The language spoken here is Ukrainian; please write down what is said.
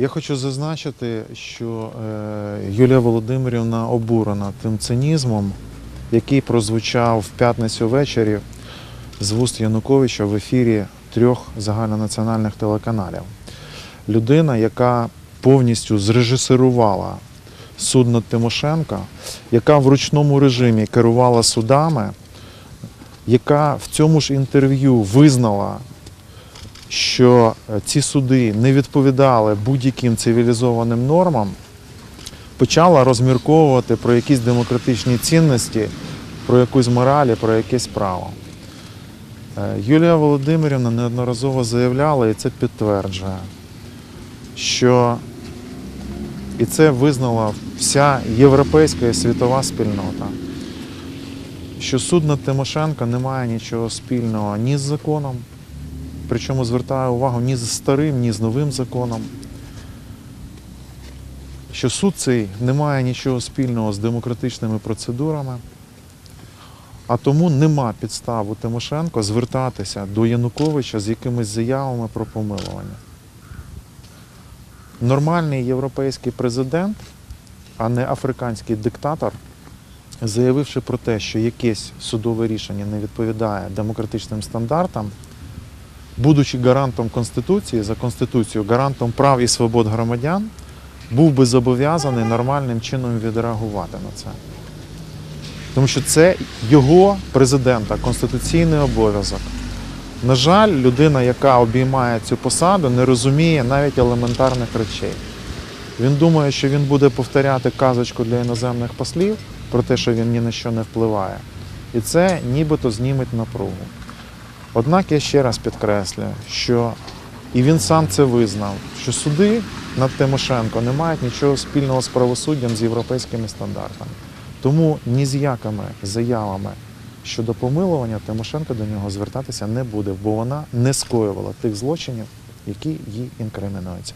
Я хочу зазначити, що е, Юлія Володимирівна обурена тим цинізмом, який прозвучав в п'ятницю ввечері з вуст Януковича в ефірі трьох загальнонаціональних телеканалів. Людина, яка повністю зрежисерувала суд над Тимошенка, яка в ручному режимі керувала судами, яка в цьому ж інтерв'ю визнала, що е, ці суди не відповідали будь-яким цивілізованим нормам, почала розмірковувати про якісь демократичні цінності, про якусь мораль, і про якесь право. Е, Юлія Володимирівна неодноразово заявляла, і це підтверджує, що і це визнала вся європейська і світова спільнота, що суд над Тимошенко не має нічого спільного ні з законом, причому звертаю увагу ні з старим, ні з новим законом. Що суд цей не має нічого спільного з демократичними процедурами, а тому нема підстав у Тимошенко звертатися до Януковича з якимись заявами про помилування. Нормальний європейський президент, а не африканський диктатор, заявивши про те, що якесь судове рішення не відповідає демократичним стандартам, будучи гарантом Конституції, за Конституцією, гарантом прав і свобод громадян, був би зобов'язаний нормальним чином відреагувати на це. Тому що це його президента, конституційний обов'язок. На жаль, людина, яка обіймає цю посаду, не розуміє навіть елементарних речей. Він думає, що він буде повторяти казочку для іноземних послів про те, що він ні на що не впливає. І це нібито зніметь напругу. Однак я ще раз підкреслюю, що і він сам це визнав, що суди над Тимошенко не мають нічого спільного з правосуддям з європейськими стандартами. Тому ні з якими заявами щодо помилування Тимошенко до нього звертатися не буде, бо вона не скоювала тих злочинів, які їй інкримінуються.